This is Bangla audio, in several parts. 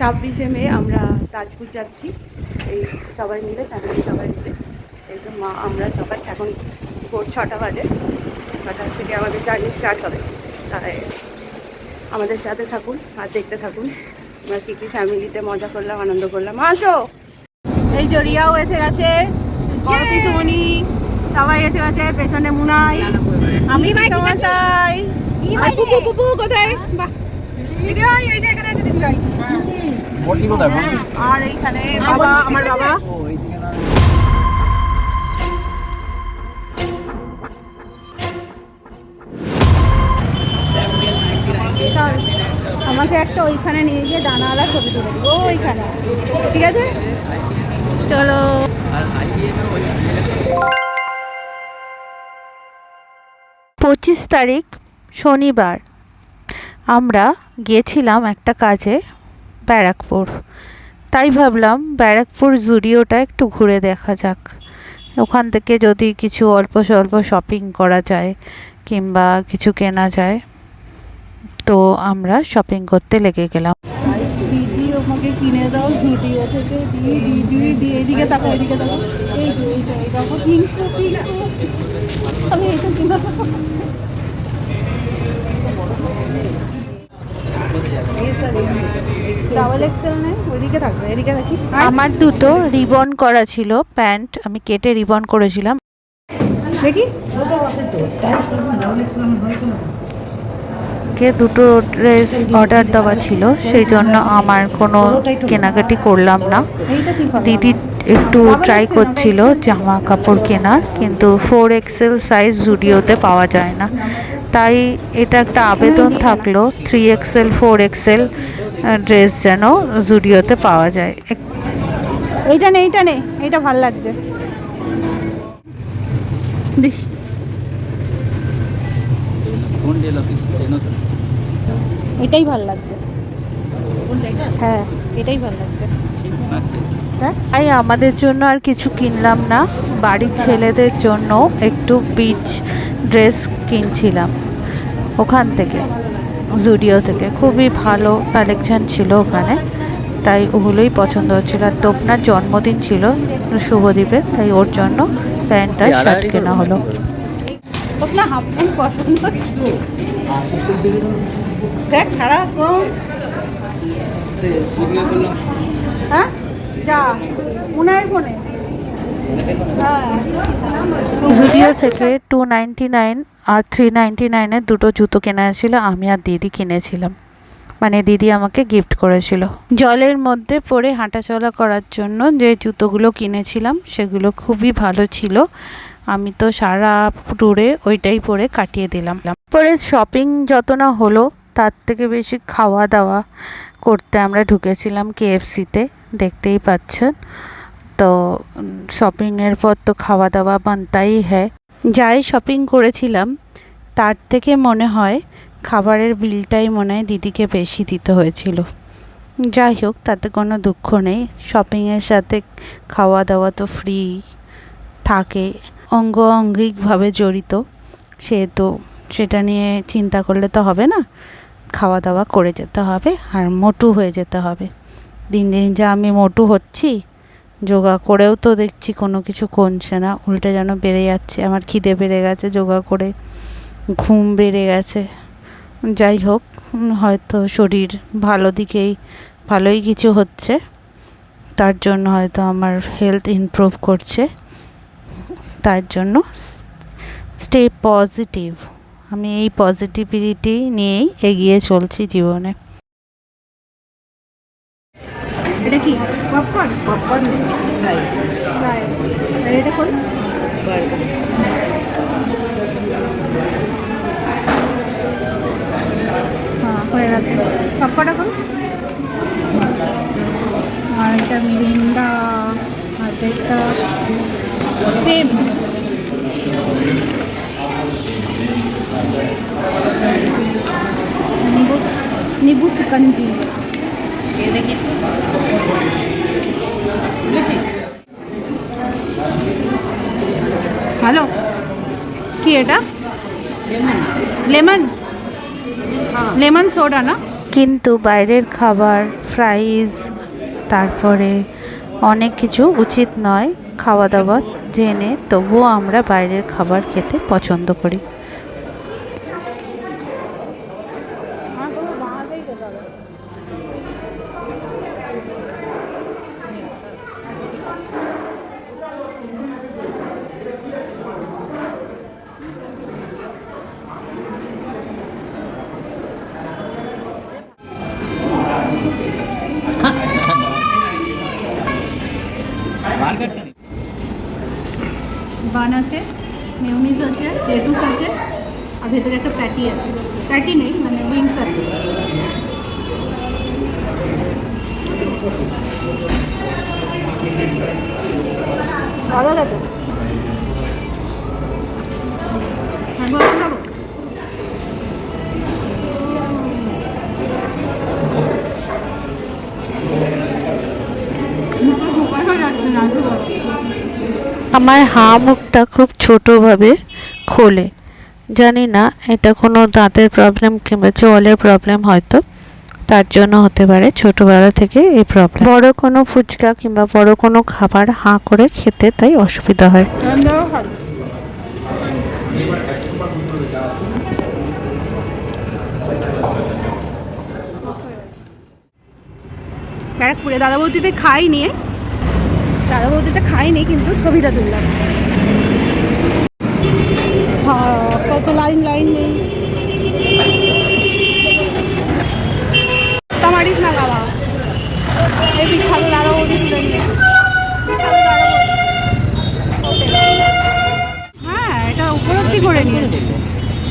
ছাব্বিশে মে আমরা তাজপুর যাচ্ছি। এই সবাই মিলে ফ্যামিলি সবাই মিলে। এই তো মা আমরা সবাই এখন ভোর ছটা বাজে। ছটা থেকে আমাদের জার্নি স্টার্ট হবে। তাই আমাদের সাথে থাকুন আর দেখতে থাকুন। আমরা কী কী ফ্যামিলিতে মজা করলাম আনন্দ করলাম। আসো! এই জড়িয়াও এসে গেছে। বড় সবাই এসে গেছে পেছনে মুনাই। আমি আর পুপু পুপু কোথায়? বাহ। আর এইখানে বাবা আমাকে একটা ওইখানে নিয়ে গিয়ে ডানাওয়ালা ছবি তুলে দিবো। ওইখানে। ঠিক আছে? চলো। পঁচিশ তারিখ শনিবার। আমরা গিয়েছিলাম একটা কাজে ব্যারাকপুর। তাই ভাবলাম ব্যারাকপুর জুডিওটা একটু ঘুরে দেখা যাক। ওখান থেকে যদি কিছু অল্প স্বল্প শপিং করা যায় কিংবা কিছু কেনা যায়, তো আমরা শপিং করতে লেগে গেলাম। কিনে দাও জুডিও থেকে। এদিকে এই এই দেখো আমি কিনে ডাবল এক্সেল নেই ওইদিকে থাকবে এদিকে রাখি। আমার দুটো রিবন করা ছিল প্যান্ট। আমি কেটে রিবন করেছিলাম। দেখি। কে দুটো ড্রেস অর্ডার দেওয়া ছিল সেই জন্য আমার কোনো কেনাকাটি করলাম না। এইটা ঠিক হবে দিদি একটু ট্রাই করছিল জামা কাপড় কেনার কিন্তু ফোর এক্সেল সাইজ জুডিওতে পাওয়া যায় না। তাই এটা একটা আবেদন থাকল three axle four axle dress যেন জুডিওতে পাওয়া যায়। এইটা নে এইটা নে এইটা ভালো লাগছে। এটাই ভালো লাগছে। হ্যাঁ এটাই ভালো লাগছে। তাই আমাদের জন্য আর কিছু কিনলাম না। বাড়ির ছেলেদের জন্য একটু বিচ ড্রেস কিনছিলাম ওখান থেকে জুডিও থেকে। খুবই ভালো কালেকশন ছিল ওখানে তাই ওগুলোই পছন্দ হচ্ছিল। আর তোপনার জন্মদিন ছিল শুভদ্বীপের তাই ওর জন্য প্যান্টটা শার্ট কেনা হলো। প্যান্ট দেখ সারা হ্যাঁ? হ্যাঁ থেকে টু নাইন আর থ্রি নাইনটি নাইনের দুটো জুতো কেনা ছিল আমি আর দিদি কিনেছিলাম। মানে দিদি আমাকে গিফট করেছিল। জলের মধ্যে পরে হাঁটাচলা করার জন্য যে জুতোগুলো কিনেছিলাম, সেগুলো খুবই ভালো ছিল। আমি তো সারা ট্যুরে ওইটাই পরে কাটিয়ে দিলাম। পরে শপিং যত না হলো তার থেকে বেশি খাওয়া দাওয়া করতে আমরা ঢুকেছিলাম কেএফসিতে দেখতেই পাচ্ছেন। তো শপিংয়ের পর তো খাওয়া দাওয়া বানতাই হ্যায়। যাই শপিং করেছিলাম, তার থেকে মনে হয় খাবারের বিলটাই মনে হয় দিদিকে বেশি দিতে হয়েছিল। যাই হোক, তাতে কোনো দুঃখ নেই। শপিংয়ের সাথে খাওয়া দাওয়া তো ফ্রি থাকে অঙ্গ অঙ্গিকভাবে জড়িত সেহেতু সেটা নিয়ে চিন্তা করলে তো হবে না। খাওয়া দাওয়া করে যেতে হবে আর মোটু হয়ে যেতে হবে। দিন দিন যা আমি মোটু হচ্ছি, যোগা করেও তো দেখছি কোনো কিছু কমছে না, উল্টে যেন বেড়ে যাচ্ছে, আমার খিদে বেড়ে গেছে যোগা করে, ঘুম বেড়ে গেছে। যাই হোক, হয়তো শরীর ভালো দিকেই, ভালোই কিছু হচ্ছে, তার জন্য হয়তো আমার হেলথ ইমপ্রুভ করছে, তার জন্য স্টে পজিটিভ আমি এই পজিটিভিটি নিয়েই এগিয়ে চলছি জীবনে। এটা হ্যাঁ হয়ে গেছে। আর মিরিন্ডা সেম নিবু নিবু সুকাঞ্জি হ্যালো কি এটা লেমন লেমন সোডা না কিন্তু বাইরের খাবার ফ্রাইজ তারপরে অনেক কিছু উচিত নয় খাওয়া দাওয়া জেনে তবুও আমরা বাইরের খাবার খেতে পছন্দ করি। বান আছে মেয়নিজ আছে লেটুস আছে আর ভেতরে একটা প্যাটি আছে। প্যাটি নেই মানে উইংস আছে। ভালো গেছে আমার হা মুখটা খুব ছোটোভাবে খোলে। জানি না এটা কোনো দাঁতের প্রবলেম কিংবা জলের প্রবলেম হয়তো। তার জন্য হতে পারে ছোটোবেলা থেকে এই প্রবলেম বড় কোনো ফুচকা কিংবা বড় কোনো খাবার হাঁ করে খেতে তাই অসুবিধা হয়। ব্যারাকপুরে দাদা বৌদিতে খাই নিয়ে। দাদা বৌদিতে খাইনি কিন্তু ছবিটা তুললাম। হ্যাঁ, কত লাইন লাইন নেই তা মারিস না বাবা এই বিখ্যাত দাদা বৌদি তুলে নিয়ে। হ্যাঁ এটা উপলব্ধি করে নিয়েছে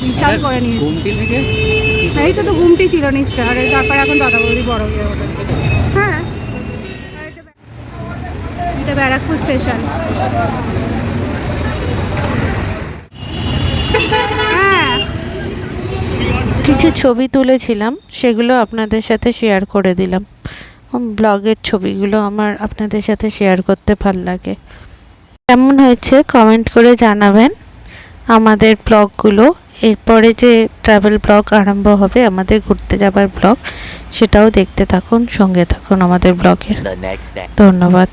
বিশাল করে নিয়েছে এইটা তো ঘুমটি ছিল নিশ্চয় আর তারপর এখন দাদা বৌদি বড় হয়ে ওঠে হ্যাঁ এটা এটা ব্যারাকপুর স্টেশন হ্যাঁ কিছু ছবি তুলেছিলাম সেগুলো আপনাদের সাথে শেয়ার করে দিলাম। ব্লগের ছবিগুলো আমার আপনাদের সাথে শেয়ার করতে ভালো লাগে। কেমন হয়েছে কমেন্ট করে জানাবেন আমাদের ব্লগগুলো। এরপরে যে ট্রাভেল ব্লগ আরম্ভ হবে আমাদের ঘুরতে যাবার ব্লগ সেটাও দেখতে থাকুন সঙ্গে থাকুন আমাদের ব্লগের ধন্যবাদ।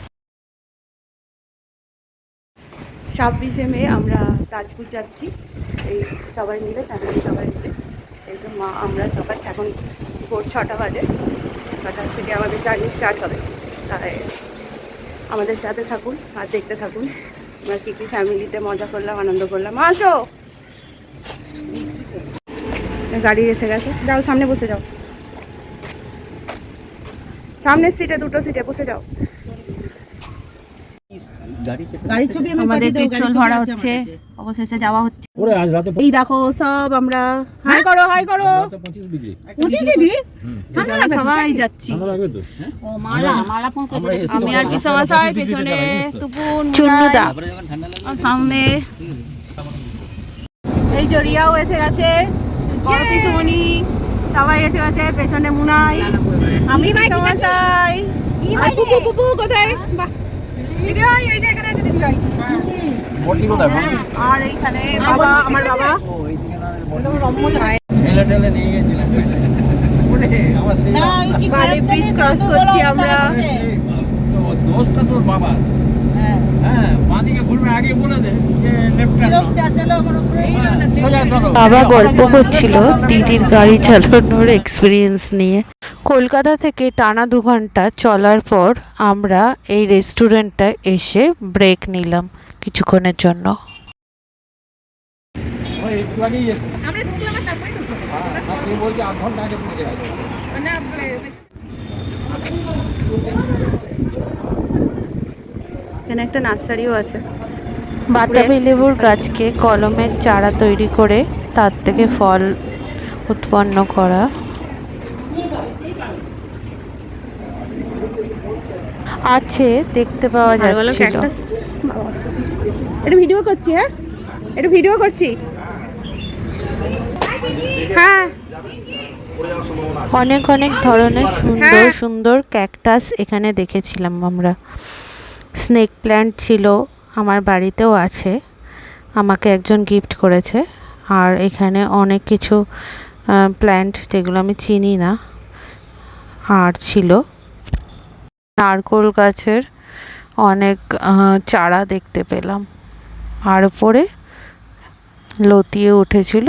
ছাব্বিশে মে আমরা তাজপুর যাচ্ছি। এই সবাই মিলে ফ্যামিলি সবাই মিলে। এই তো মা, আমরা সবাই এখন ভোর ছটা বাজে। ছটা থেকে আমাদের জার্নি স্টার্ট হবে। তাই আমাদের সাথে থাকুন আর দেখতে থাকুন। আমরা কী কী ফ্যামিলিতে মজা করলাম, আনন্দ করলাম। আসো! গাড়ি এসে গেছে। যাও, সামনে বসে যাও। সামনের সিটে দুটো সিটে বসে যাও। গাড়ির ছবি আমাদের পেট্রোল ভরা হচ্ছে অবশেষে যাওয়া হচ্ছে। এই দেখো সব আমরা হাই করো হাই করো। পঁচিশ ডিগ্রি। সবাই যাচ্ছি। ঠান্ডা লাগবে তো? ও মালা মালা ফোন আমরা করে এসি আমি আর পিসমশাই 25 পেছনে? তুপুন চুন্নুদা সামনে এই জড়িয়াও এসে গেছে বড় পিসুমণি সবাই এসে গেছে পেছনে মুনাই আমি পিসমশাই আর পুপু পুপু কোথায়? বাহ। দিদি এই যে এখানে আছে দিদি ভাই বটি কোথায় বল? আর এইখানে বাবা আমার বাবা। ও এইদিকে না ঠেলে ঠেলে নিয়ে গেছিলাম ওরে, আমার সেই না, আমি কি বালি ব্রিজ ক্রস করছি। আমরা দোষটা তোর বাবা হ্যাঁ। হ্যাঁ বাবা গল্প করছিল দিদির গাড়ি চালানোর এক্সপিরিয়েন্স নিয়ে। কলকাতা থেকে টানা দু ঘণ্টা চলার পর আমরা এই রেস্টুরেন্টটা এসে ব্রেক নিলাম কিছুক্ষণের জন্য। হ্যাঁ এখানে একটা নার্সারিও আছে। বাতাবি লেবুর গাছকে কলমের চারা তৈরি করে তার থেকে ফল উৎপন্ন করা। আছে দেখতে পাওয়া যাচ্ছিল। এটা ভিডিও করছি হ্যাঁ? এটা ভিডিও করছি। হ্যাঁ। অনেক অনেক ধরনের সুন্দর হ্যাঁ। সুন্দর ক্যাকটাস এখানে দেখেছিলাম আমরা। স্নেক প্ল্যান্ট ছিল আমার বাড়িতেও আছে। আমাকে একজন গিফট করেছে। আর এখানে অনেক কিছু প্ল্যান্ট যেগুলো আমি চিনি না আর ছিল। নারকোল গাছের অনেক চারা দেখতে পেলাম। আর উপরে লতিয়ে উঠেছিল।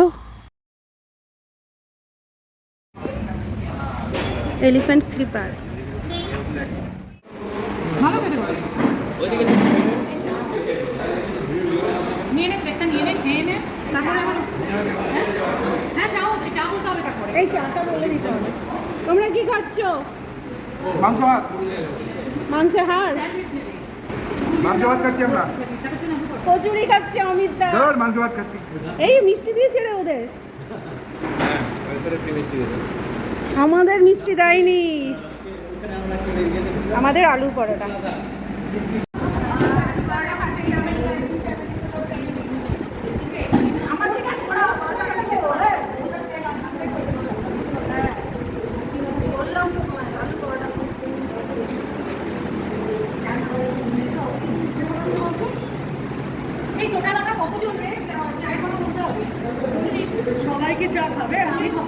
এলিফ্যান্ট ক্লিপার পারে হ্যাঁ? এই চাটা বলে দিতে হবে। তোমরা কি খাচ্ছ? মাংস ভাত? মাংসের হাড়? মাংস ভাত খাচ্ছি আমরা। কচুরি খাচ্ছে অমিত দা। ধর মাংস ভাত খাচ্ছি। এই মিষ্টি দিয়েছে রে ওদের। আমাদের মিষ্টি দেয়নি। আমাদের আলুর পরোটা এই টোটাল আমরা কতজন রে চায়ের কথা বলতে হবে সবাইকে চা খাবে আমি খাব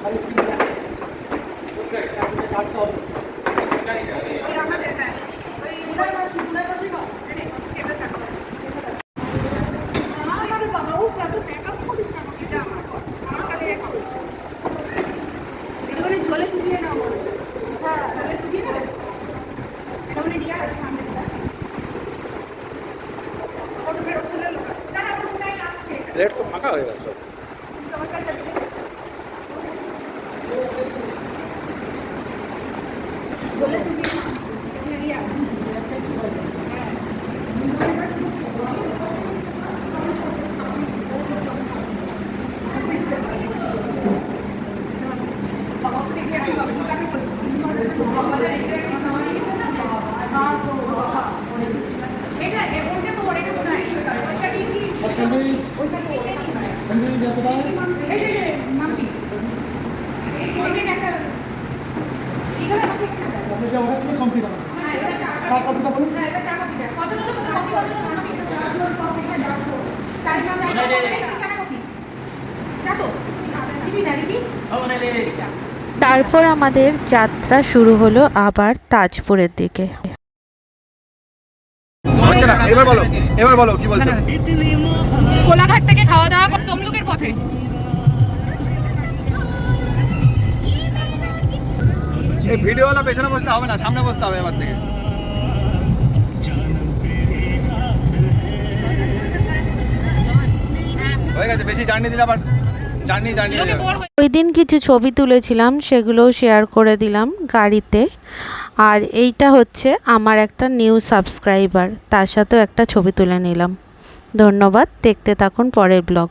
বাকি কতজন ঝোলে চুবিয়ে নাও হ্যাঁ ঝোলে চুবিয়ে নাও এটা মানে দিয়া সামনে দিলা কত ফেরত চলে এলো দাদা কোথায় আসছে প্লেট তো ফাঁকা হয়ে গেছে ঝোলে চুবিয়ে নাও এখানে দিয়া বাবা তো রেডি আছে বাবা দুটাকে বলছি বাবা রেডি আছে আমার হ্যাঁ তো এটা এটা তো এটা মনে হয় ওইটা কি কি স্যান্ডউইচ ওইটা কি স্যান্ডউইচ এত দাম এই যে মাম্পি এই যে একটা এখানে মাম্পি আপনি যা ওরা থেকে কমপ্লিট হবে হ্যাঁ এটা চা চা কতটা বলুন হ্যাঁ এটা চা কফি দেয় কত লোক কত কফি কত লোক মাম্পি চার কফি হ্যাঁ চার চাই চাই কফি চা তো কিছু না কি তারপর আমাদের যাত্রা শুরু হলো আবার তাজপুরের দিকে। এবার বলো এবার বলো কি বলছো? কোলাঘাট থেকে খাওয়া দাওয়া তমলুকের পথে। এই ভিডিওওয়ালা পেছনে বসলে হবে না সামনে বসতে হবে এবার থেকে। হয়ে গেছে বেশি জার্নি দিলে আবার জার্নি জার্নি যাবে। বোর ওই দিন কিছু ছবি তুলেছিলাম সেগুলোও শেয়ার করে দিলাম গাড়িতে। আর এইটা হচ্ছে আমার একটা নিউ সাবস্ক্রাইবার তার সাথেও একটা ছবি তুলে নিলাম। ধন্যবাদ দেখতে থাকুন পরের ব্লগ